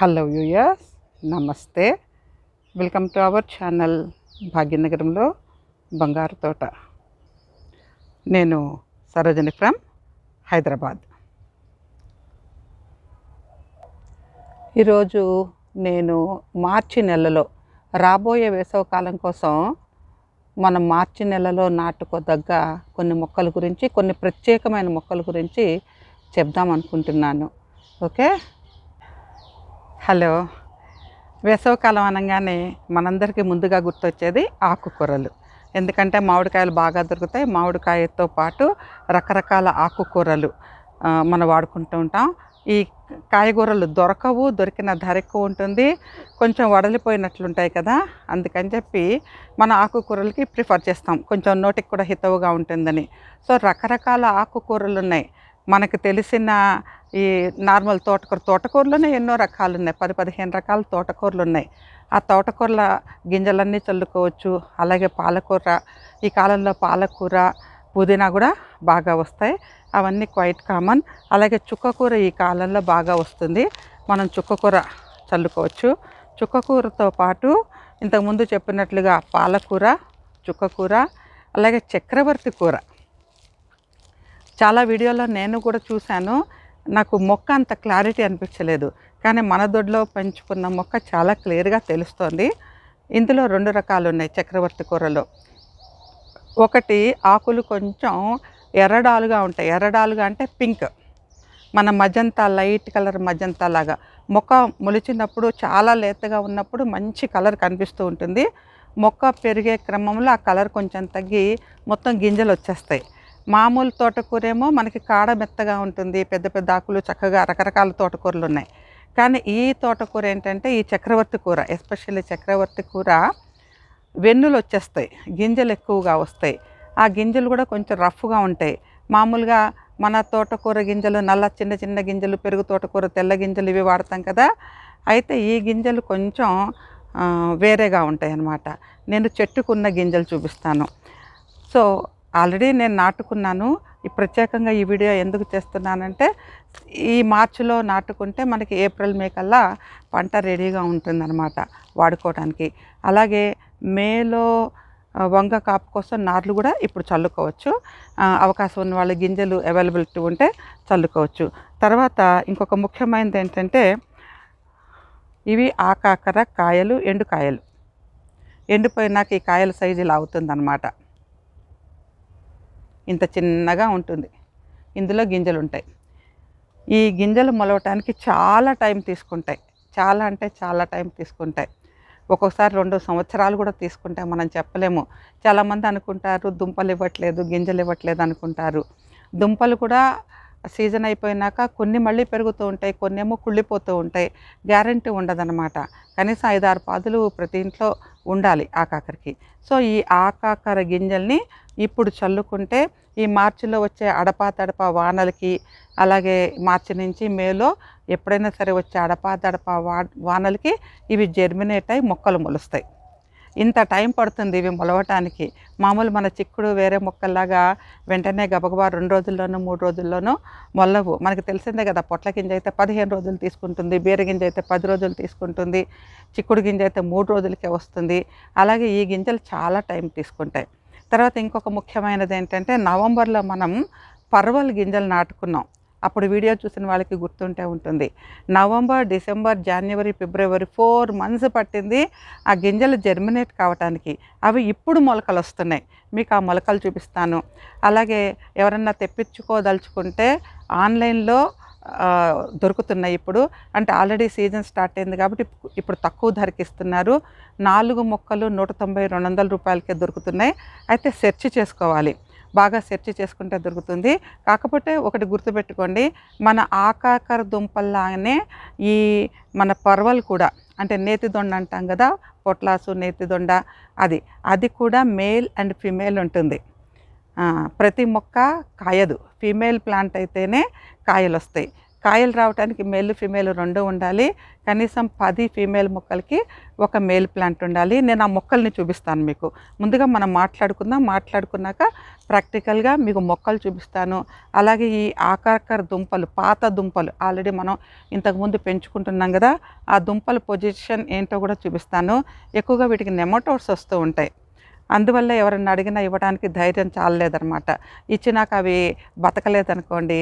Hello యూయర్స్ నమస్తే welcome to our channel భాగ్యనగరంలో బంగారు తోట నేను సరోజని ఫ్రమ్ హైదరాబాద్ ఈరోజు నేను మార్చి నెలలో రాబోయే వేసవకాలం కోసం మనం మార్చి నెలలో నాటుకోదగ్గ కొన్ని మొక్కల గురించి కొన్ని ప్రత్యేకమైన మొక్కల గురించి చెప్దాం అనుకుంటున్నాను. ఓకే? హలో. వేసవికాలం అనగానే మనందరికీ ముందుగా గుర్తొచ్చేది ఆకుకూరలు. ఎందుకంటే మామిడికాయలు బాగా దొరుకుతాయి. మామిడికాయతో పాటు రకరకాల ఆకుకూరలు మనం వాడుకుంటూ ఉంటాం. ఈ కాయగూరలు దొరకవు దొరికిన ధర ఎక్కువ ఉంటుంది. కొంచెం వడలిపోయినట్లుంటాయి కదా. అందుకని చెప్పి మన ఆకుకూరలకి ప్రిఫర్ చేస్తాం. కొంచెం నోటికి కూడా హితవుగా ఉంటుందని. సో రకరకాల ఆకుకూరలు ఉన్నాయి మనకు తెలిసిన ఈ నార్మల్ తోటకూర తోటకూరలోనే ఎన్నో రకాలు ఉన్నాయి. పది పదిహేను రకాల తోటకూరలు ఉన్నాయి. ఆ తోటకూరల గింజలన్నీ చల్లుకోవచ్చు. అలాగే పాలకూర ఈ కాలంలో పాలకూర పుదీనా కూడా బాగా వస్తాయి. అవన్నీ క్వైట్ కామన్. అలాగే చుక్కకూర ఈ కాలంలో బాగా వస్తుంది. మనం చుక్కకూర చల్లుకోవచ్చు. చుక్కకూరతో పాటు ఇంతకుముందు చెప్పినట్లుగా పాలకూర చుక్కకూర అలాగే చక్రవర్తి కూర. చాలా వీడియోలో నేను కూడా చూశాను. నాకు మొక్క అంత క్లారిటీ అనిపించలేదు. కానీ మన దొడ్లో పెంచుకున్న మొక్క చాలా క్లియర్గా తెలుస్తోంది. ఇందులో రెండు రకాలు ఉన్నాయి చక్రవర్తి కూరలో. ఒకటి ఆకులు కొంచెం ఎర్రడాలుగా ఉంటాయి. ఎర్రడాలుగా అంటే పింక్. మన మజంతా లైట్ కలర్ మజంతా లాగా. మొక్క మొలిచినప్పుడు చాలా లేతగా ఉన్నప్పుడు మంచి కలర్ కనిపిస్తూ ఉంటుంది. మొక్క పెరిగే క్రమంలో ఆ కలర్ కొంచెం తగ్గి మొత్తం గింజలు వచ్చేస్తాయి. మామూలు తోటకూరేమో మనకి కాడ మెత్తగా ఉంటుంది పెద్ద పెద్ద ఆకులు చక్కగా రకరకాల తోటకూరలు ఉన్నాయి కానీ ఈ తోటకూర ఏంటంటే ఈ చక్రవర్తి కూర ఎస్పెషల్లీ చక్రవర్తి కూర వెన్నులు వచ్చేస్తాయి గింజలు ఎక్కువగా వస్తాయి. ఆ గింజలు కూడా కొంచెం రఫ్గా ఉంటాయి. మామూలుగా మన తోటకూర గింజలు నల్ల చిన్న చిన్న గింజలు పెరుగు తోటకూర తెల్ల గింజలు ఇవి వాడతాం కదా అయితే ఈ గింజలు కొంచెం వేరేగా ఉంటాయి అన్నమాట నేను చెట్టుకున్న గింజలు చూపిస్తాను. సో ఆల్రెడీ నేను నాటుకున్నాను. ఈ ప్రత్యేకంగా ఈ వీడియో ఎందుకు చేస్తున్నానంటే ఈ మార్చిలో నాటుకుంటే మనకి ఏప్రిల్ మే కల్లా పంట రెడీగా ఉంటుందన్నమాట వాడుకోవడానికి. అలాగే మేలో వంగ కాపు కోసం నార్లు కూడా ఇప్పుడు చల్లుకోవచ్చు. అవకాశం ఉన్న వాళ్ళ గింజలు అవైలబిలిటీ ఉంటే చల్లుకోవచ్చు. తర్వాత ఇంకొక ముఖ్యమైనది ఏంటంటే ఇవి ఆకాకర కాయలు ఎండు కాయలు. ఎండిపోయినాక ఈ కాయల సైజు ఇలా అవుతుందన్నమాట. ఇంత చిన్నగా ఉంటుంది. ఇందులో గింజలు ఉంటాయి ఈ గింజలు మొలవటానికి చాలా టైం తీసుకుంటాయి. చాలా అంటే చాలా టైం తీసుకుంటాయి. ఒక్కొక్కసారి రెండు సంవత్సరాలు కూడా తీసుకుంటాయి. మనం చెప్పలేము. చాలామంది అనుకుంటారు దుంపలు ఇవ్వట్లేదు గింజలు ఇవ్వట్లేదు అనుకుంటారు. దుంపలు కూడా సీజన్ అయిపోయినాక కొన్ని మళ్ళీ పెరుగుతూ ఉంటాయి కొన్ని ఏమో కుళ్ళిపోతూ ఉంటాయి. గ్యారంటీ ఉండదన్నమాట. కనీసం ఐదు ఆరు పాదులు ప్రతి ఇంట్లో ఉండాలి ఆకాకరికి సో ఈ ఆకాకర గింజల్ని ఇప్పుడు చల్లుకుంటే ఈ మార్చిలో వచ్చే అడపా తడప వానలకి అలాగే మార్చి నుంచి మేలో ఎప్పుడైనా సరే వచ్చే అడపా తడప వా వానలకి ఇవి జెర్మినేట్ అయి మొక్కలు మొలుస్తాయి. ఇంత టైం పడుతుంది ఇవి మొలవటానికి. మామూలు మన చిక్కుడు వేరే మొక్కల్లాగా వెంటనే గబగబా రెండు రోజుల్లోనూ మూడు రోజుల్లోనూ మొల్లవు మనకు తెలిసిందే కదా పొట్ల గింజ అయితే పదిహేను రోజులు తీసుకుంటుంది బీర గింజ అయితే పది రోజులు తీసుకుంటుంది చిక్కుడు గింజ అయితే మూడు రోజులకే వస్తుంది. అలాగే ఈ గింజలు చాలా టైం తీసుకుంటాయి. తర్వాత ఇంకొక ముఖ్యమైనది ఏంటంటే నవంబర్లో మనం పర్వల్ గింజలు నాటుకున్నాం. అప్పుడు వీడియో చూసిన వాళ్ళకి గుర్తుంటే ఉంటుంది. నవంబర్ డిసెంబర్ జనవరి ఫిబ్రవరి ఫోర్ మంత్స్ పట్టింది ఆ గింజలు జర్మినేట్ కావటానికి. అవి ఇప్పుడు మొలకలు వస్తున్నాయి. మీకు ఆ మొలకలు చూపిస్తాను. అలాగే ఎవరన్నా తెప్పించుకోదలుచుకుంటే ఆన్లైన్లో దొరుకుతున్నాయి ఇప్పుడు. అంటే ఆల్రెడీ సీజన్ స్టార్ట్ అయింది కాబట్టి ఇప్పుడు తక్కువ ధరకి ఇస్తున్నారు. నాలుగు మొక్కలు నూట తొంభై రెండు వందల రూపాయలకే దొరుకుతున్నాయి. అయితే సెర్చ్ చేసుకోవాలి. బాగా సెర్చ్ చేసుకుంటే దొరుకుతుంది. కాకపోతే ఒకటి గుర్తుపెట్టుకోండి మన ఆకాకర దుంపల్లానే ఈ మన పర్వలు కూడా అంటే నేతి దొండ అంటాం కదా పొట్లాసు నేతి దొండ అది అది కూడా మేల్ అండ్ ఫిమేల్ ఉంటుంది. ప్రతి మొక్క కాయదు. ఫీమేల్ ప్లాంట్ అయితేనే కాయలు వస్తాయి కాయలు రావడానికి మేల్ ఫీమేల్ రెండు ఉండాలి. కనీసం పది ఫీమేల్ మొక్కలకి ఒక మేల్ ప్లాంట్ ఉండాలి. నేను ఆ మొక్కల్ని చూపిస్తాను మీకు. ముందుగా మనం మాట్లాడుకుందాం. మాట్లాడుకున్నాక ప్రాక్టికల్గా మీకు మొక్కలు చూపిస్తాను. అలాగే ఈ ఆకాకర దుంపలు పాత దుంపలు ఆల్రెడీ మనం ఇంతకుముందు పెంచుకుంటున్నాం కదా ఆ దుంపల పొజిషన్ ఏంటో కూడా చూపిస్తాను ఎక్కువగా వీటికి నెమటోడ్స్ వస్తూ ఉంటాయి అందువల్ల ఎవరన్నా అడిగినా ఇవ్వడానికి ధైర్యం చాలలేదన్నమాట ఇచ్చినాక అవి బతకలేదనుకోండి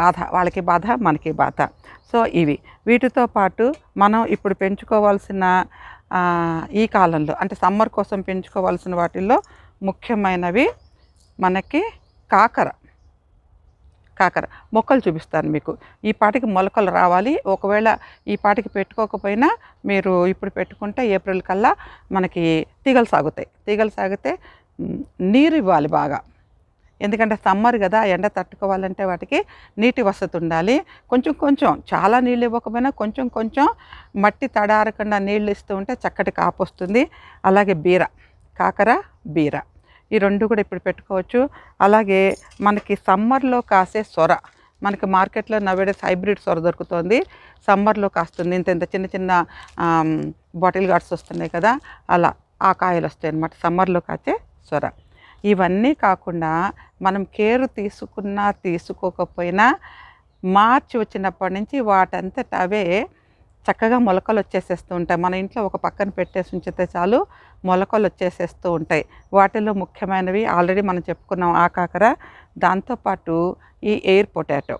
బాధ వాళ్ళకి బాధ మనకి బాధ. సో ఇవి. వీటితో పాటు మనం ఇప్పుడు పెంచుకోవాల్సిన ఈ కాలంలో అంటే సమ్మర్ కోసం పెంచుకోవాల్సిన వాటిల్లో ముఖ్యమైనవి మనకి కాకర. కాకర. మొక్కలు చూపిస్తాను మీకు. ఈ పాటికి మొలకలు రావాలి. ఒకవేళ ఈ పాటికి పెట్టుకోకపోయినా మీరు ఇప్పుడు పెట్టుకుంటే ఏప్రిల్ కల్లా మనకి తీగలు సాగుతాయి. తీగలు సాగితే నీరు ఇవ్వాలి బాగా. ఎందుకంటే సమ్మర్ కదా ఎండ తట్టుకోవాలంటే వాటికి నీటి వసతి ఉండాలి. కొంచెం కొంచెం చాలా నీళ్ళు ఇవ్వకపోయినా కొంచెం కొంచెం మట్టి తడారకుండా నీళ్ళు ఇస్తూ ఉంటే చక్కటి కాపు వస్తుంది. అలాగే బీర కాకర బీర. ఈ రెండు కూడా ఇప్పుడు పెట్టుకోవచ్చు. అలాగే మనకి సమ్మర్లో కాసే సొర మనకి మార్కెట్లో నవేడేస్ హైబ్రిడ్ సొర దొరుకుతుంది. సమ్మర్లో కాస్తుంది. ఇంత ఇంత చిన్న చిన్న బాటిల్ గార్డ్స్ వస్తున్నాయి కదా అలా ఆ కాయలు వస్తాయి అన్నమాట సమ్మర్లో కాచే సొర. ఇవన్నీ కాకుండా మనం కేరు తీసుకున్నా తీసుకోకపోయినా మార్చి వచ్చినప్పటి నుంచి వాటంతట అవే చక్కగా మొలకలు వచ్చేసేస్తూ ఉంటాయి. మన ఇంట్లో ఒక పక్కన పెట్టేసి ఉంచితే చాలు మొలకలు వచ్చేసేస్తూ ఉంటాయి. వాటిలో ముఖ్యమైనవి ఆల్రెడీ మనం చెప్పుకున్నాం ఆకాకర దాంతోపాటు ఈ ఎయిర్ పొటాటో.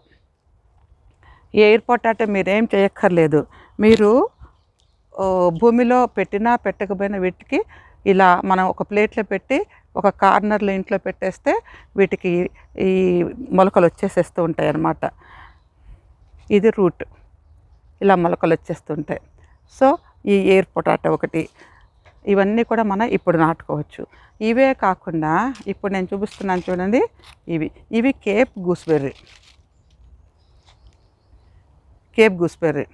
ఈ ఎయిర్ పొటాటో మీరేం చేయక్కర్లేదు. మీరు భూమిలో పెట్టినా పెట్టకపోయినా వీటికి ఇలా మనం ఒక ప్లేట్లో పెట్టి ఒక కార్నర్లో ఇంట్లో పెట్టేస్తే వీటికి ఈ మొలకలు వచ్చేసేస్తూ ఉంటాయి అన్నమాట. ఇది రూట్. ఇలా మొలకలు వచ్చేస్తుంటాయి. సో ఈ ఎయిర్ పొటాటో ఒకటి. ఇవన్నీ కూడా మనం ఇప్పుడు నాటుకోవచ్చు. ఇవే కాకుండా ఇప్పుడు నేను చూపిస్తున్నాను చూడండి. ఇవి. ఇవి cape gooseberry. Cape gooseberry.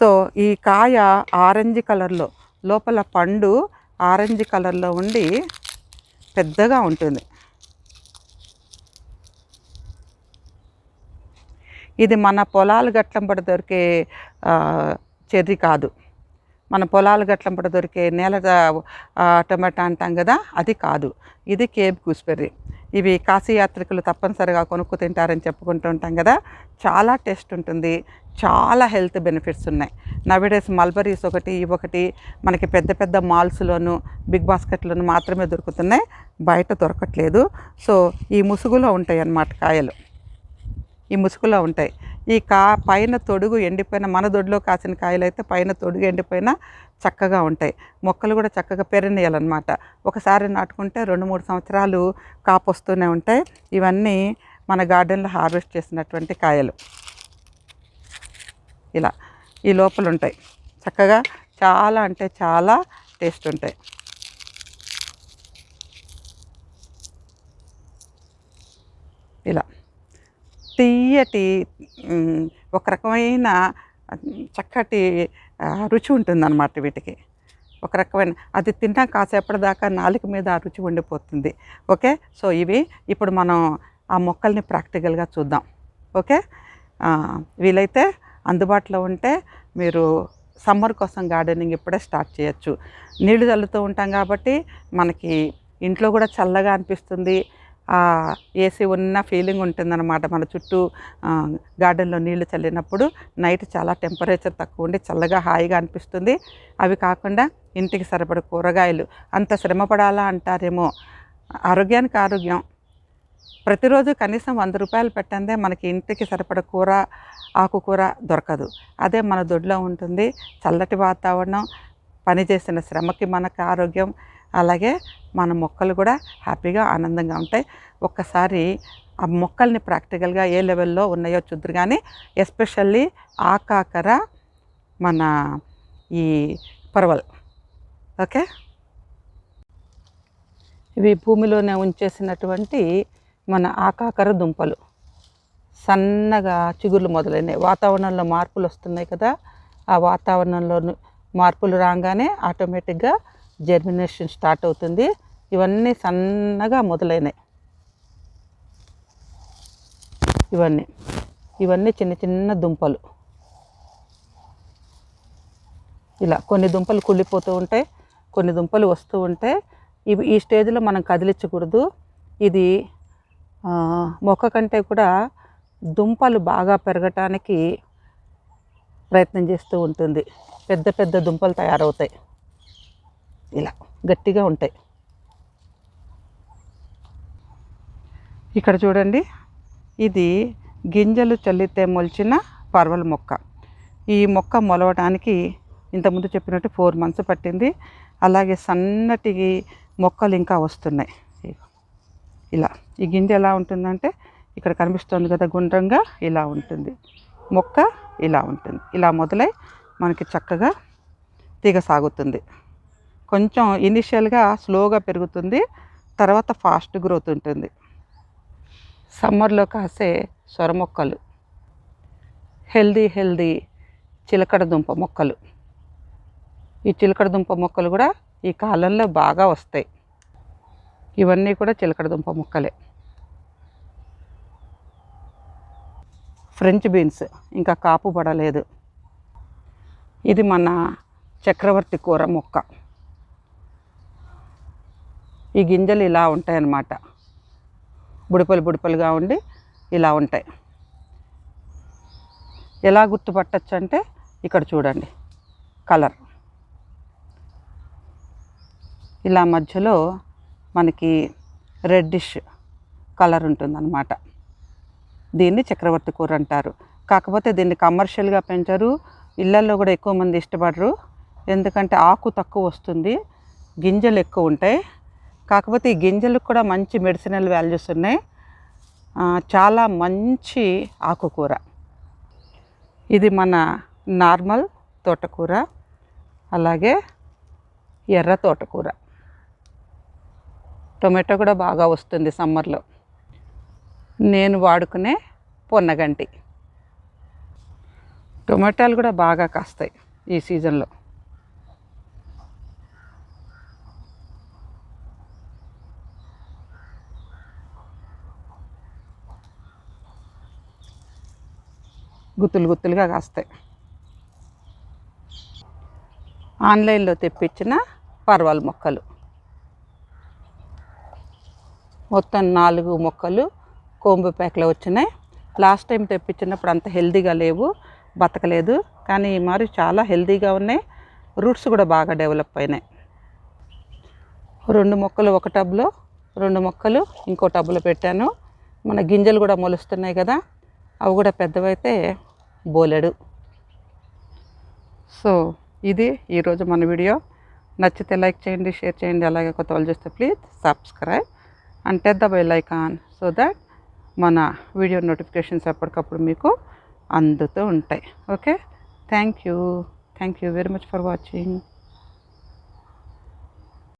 So ఈ కాయ ఆరెంజ్ కలర్లో లోపల పండు ఆరెంజ్ కలర్లో ఉండి పెద్దగా ఉంటుంది. ఇది మన పొలాలు గట్లంపట దొరికే చెర్రీ కాదు. మన పొలాలు గట్లంపట దొరికే నేల టమాటా అంటాం కదా అది కాదు. ఇది కేబ్ గూస్బెర్రీ ఇవి కాశీ యాత్రికులు తప్పనిసరిగా కొనుక్కు తింటారని చెప్పుకుంటూ ఉంటాం కదా. చాలా టేస్ట్ ఉంటుంది. చాలా హెల్త్ బెనిఫిట్స్ ఉన్నాయి. నవిడేస్ మల్బరీస్ ఒకటి ఒకటి మనకి పెద్ద పెద్ద మాల్స్లోను బిగ్ బాస్కెట్లోను మాత్రమే దొరుకుతున్నాయి. బయట దొరకట్లేదు. సో ఈ ముసుగులో ఉంటాయి అన్నమాట కాయలు. ఈ ముసుగులో ఉంటాయి. ఈ కా పైన తొడుగు ఎండిపోయిన మన దొడ్లో కాసిన కాయలు అయితే పైన తొడుగు ఎండిపోయిన చక్కగా ఉంటాయి. మొక్కలు కూడా చక్కగా పెరనియాలన్నమాట ఒకసారి నాటుకుంటే రెండు మూడు సంవత్సరాలు కాపు వస్తూనే ఉంటాయి. ఇవన్నీ మన గార్డెన్లో హార్వెస్ట్ చేసినటువంటి కాయలు. ఇలా ఈ లోపల ఉంటాయి. చక్కగా చాలా అంటే చాలా టేస్ట్ ఉంటాయి. ఇలా తీయటి ఒక రకమైన చక్కటి రుచి రుచి ఉంటుందన్నమాట వీటికి. ఒక రకమైన అది తిన్నా కాసేపటి దాకా నాలుక మీద ఆ రుచి ఉండిపోతుంది. ఓకే? సో ఇవి ఇప్పుడు మనం ఆ మొక్కల్ని ప్రాక్టికల్గా చూద్దాం. ఓకే? వీలైతే అందుబాటులో ఉంటే మీరు సమ్మర్ కోసం గార్డెనింగ్ ఇప్పుడే స్టార్ట్ చేయొచ్చు. నీళ్ళు చల్లుతూ ఉంటాం కాబట్టి మనకి ఇంట్లో కూడా చల్లగా అనిపిస్తుంది. ఏసీ ఉన్న ఫీలింగ్ ఉంటుందన్నమాట. మన చుట్టూ గార్డెన్లో నీళ్ళు చల్లినప్పుడు నైట్ చాలా టెంపరేచర్ తక్కువ ఉండి చల్లగా హాయిగా అనిపిస్తుంది. అవి కాకుండా ఇంటికి సరిపడ కూరగాయలు. అంత శ్రమ పడాలా అంటారేమో? ఆరోగ్యానికి ఆరోగ్యం. ప్రతిరోజు కనీసం వంద రూపాయలు పెట్టందే మనకి ఇంటికి సరిపడ కూర ఆకుకూర దొరకదు. అదే మన దొడ్లో ఉంటుంది. చల్లటి వాతావరణం పని చేసిన శ్రమకి మనకు ఆరోగ్యం అలాగే మన మొక్కలు కూడా హ్యాపీగా ఆనందంగా ఉంటాయి. ఒక్కసారి ఆ మొక్కల్ని ప్రాక్టికల్గా ఏ లెవెల్లో ఉన్నాయో చూద్దరు కానీ ఎస్పెషల్లీ ఆకాకర మన ఈ పర్వల్. ఓకే? ఇవి భూమిలోనే ఉంచేసినటువంటి మన ఆకాకర దుంపలు. సన్నగా చిగుర్లు మొదలైనవి వాతావరణంలో మార్పులు వస్తున్నాయి కదా ఆ వాతావరణంలో మార్పులు రాగానే ఆటోమేటిక్గా జర్మినేషన్ స్టార్ట్ అవుతుంది. ఇవన్నీ సన్నగా మొదలైనాయి. ఇవన్నీ. ఇవన్నీ చిన్న చిన్న దుంపలు. ఇలా కొన్ని దుంపలు కుళ్ళిపోతూ ఉంటాయి కొన్ని దుంపలు వస్తూ ఉంటాయి. ఇవి ఈ స్టేజ్లో మనం కదిలించకూడదు. ఇది మొక్క కంటే కూడా దుంపలు బాగా పెరగటానికి ప్రయత్నం చేస్తూ ఉంటుంది. పెద్ద పెద్ద దుంపలు తయారవుతాయి. ఇలా గట్టిగా ఉంటాయి. ఇక్కడ చూడండి ఇది గింజలు చల్లితే మొలిచిన పర్వల మొక్క. ఈ మొక్క మొలవడానికి ఇంతకుముందు చెప్పినట్టు ఫోర్ మంత్స్ పట్టింది. అలాగే సన్నటి మొక్కలు ఇంకా వస్తున్నాయి. ఇలా ఈ గింజ ఎలా ఉంటుందంటే ఇక్కడ కనిపిస్తుంది కదా గుండ్రంగా ఇలా ఉంటుంది. మొక్క ఇలా ఉంటుంది. ఇలా మొదలై మనకి చక్కగా తీగ సాగుతుంది. కొంచెం ఇనిషియల్గా స్లోగా పెరుగుతుంది తర్వాత ఫాస్ట్ గ్రోత్ ఉంటుంది. సమ్మర్లో కాసే సొర మొక్కలు హెల్దీ హెల్దీ చిలకడ దుంప మొక్కలు. ఈ చిలకడ దుంప మొక్కలు కూడా ఈ కాలంలో బాగా వస్తాయి. ఇవన్నీ కూడా చిలకడ దుంప మొక్కలే. ఫ్రెంచ్ బీన్స్ ఇంకా కాపు పడలేదు. ఇది మన చక్రవర్తి కూర మొక్క. ఈ గింజలు ఇలా ఉంటాయన్నమాట. బుడిపలు బుడిపలుగా ఉండి ఇలా ఉంటాయి. ఎలా గుర్తుపట్టచ్చు అంటే ఇక్కడ చూడండి. కలర్. ఇలా మధ్యలో మనకి రెడ్డిష్ కలర్ ఉంటుందన్నమాట. దీన్ని చక్రవర్తి కూర అంటారు. కాకపోతే దీన్ని కమర్షియల్గా పెంచరు. ఇళ్ళల్లో కూడా ఎక్కువ మంది ఇష్టపడరు. ఎందుకంటే ఆకు తక్కువ వస్తుంది. గింజలు ఎక్కువ ఉంటాయి. కాకపోతే ఈ గింజలకు కూడా మంచి మెడిసినల్ వాల్యూస్ ఉన్నాయి. చాలా మంచి ఆకుకూర. ఇది మన నార్మల్ తోటకూర అలాగే ఎర్ర తోటకూర. టొమాటో కూడా బాగా వస్తుంది సమ్మర్లో. నేను వాడుకునే పొన్నగంటి. టొమాటోలు కూడా బాగా కాస్తాయి ఈ సీజన్లో. గుత్తులు గుత్తులుగా కాస్తాయి. ఆన్లైన్లో తెప్పించిన పర్వాల మొక్కలు. మొత్తం నాలుగు మొక్కలు కోంబు ప్యాక్లో వచ్చినాయి. లాస్ట్ టైం తెప్పించినప్పుడు అంత హెల్దీగా లేవు బతకలేదు. కానీ ఈ మరి చాలా హెల్దీగా ఉన్నాయి. రూట్స్ కూడా బాగా డెవలప్ అయినాయి. రెండు మొక్కలు ఒక టబ్లో రెండు మొక్కలు ఇంకో టబ్లో పెట్టాను. మన గింజలు కూడా మొలుస్తున్నాయి కదా అవి కూడా పెద్దవైతే బోలెడు. సో ఇది ఈరోజు మన వీడియో. నచ్చితే లైక్ చేయండి షేర్ చేయండి అలాగే కొత్త వాళ్ళు చూస్తే please subscribe. And hit the bell icon so that మన వీడియో నోటిఫికేషన్స్ ఎప్పటికప్పుడు మీకు అందుతూ ఉంటాయి. Okay? Thank you. Thank you very much for watching.